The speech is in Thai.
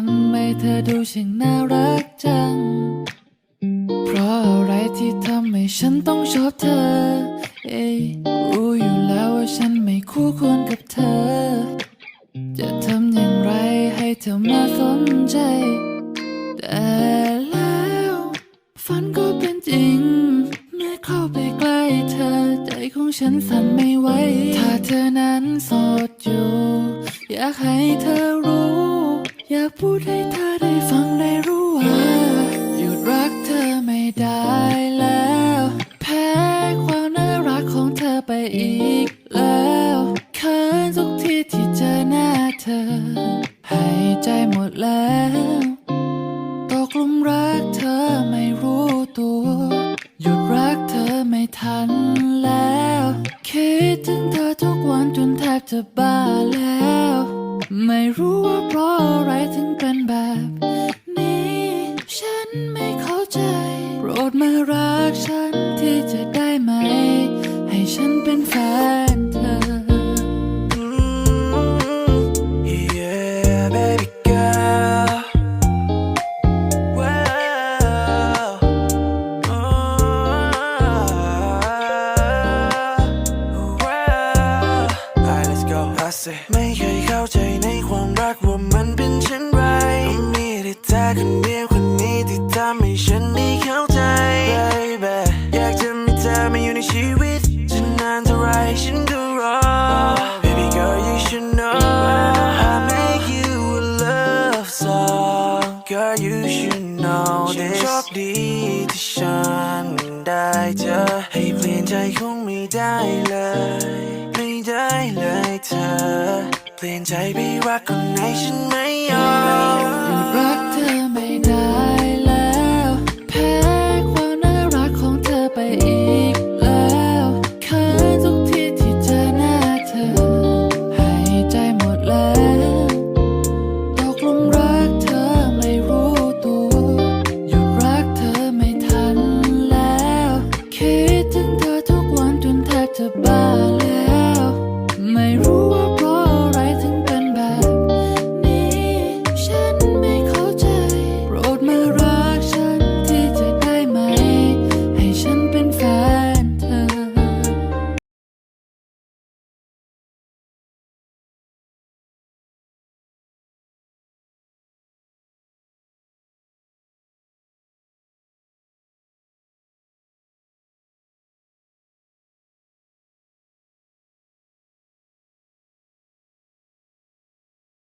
ทำไมเธอดูช่างน่ารักจัง เพราะอะไรที่ทำให้ฉันต้องชอบเธอ เอ้ยรู้อยู่แล้วว่าฉันไม่คู่ควรกับเธอ จะทำอย่างไรให้เธอมาสนใจ แต่แล้วฝันก็เป็นจริง เมื่อเข้าไปใกล้เธอ ใจของฉันสั่นไม่ไหว ถ้าเธอนั้นโสดอยู่ อยากให้เธอ อยากพูดให้เธอได้ฟังได้รู้ว่าหยุดรักเธอไม่ได้แล้ว แพ้ความน่ารักของเธอไปอีกแล้วเขินทุกทีที่เจอหน้าเธอให้ใจหมดแล้วตกหลุมรักเธอไม่รู้ตัว หยุดรักเธอไม่ทันแล้ว คิดถึงเธอทุกวันจนแทบจะบ้าแล้ว ไม่รู้ว่าเพราะอะไรถึงเป็นแบบนี้ ฉันไม่เข้าใจ โปรดมารักฉันที่จะได้ไหม let's go. I say ไม่เคยเข้าใจในความรักว่ามันเป็นเช่นไรมีแต่เธอคนเดียวคนนี้ที่ทำให้ฉันไม่เข้าใจ Baby อยากจะมีเธอมาอยู่ในชีวิตจะนานเท่าไรฉันก็รอ Baby girl you should know I make you a love song Girl you should know this โชคดีที่ฉันได้เจอให้เปลี่ยนใจคงไม่ได้เลย เลยเธอ เปลี่ยนใจไปรักคนไหนฉันไม่ยอมรัก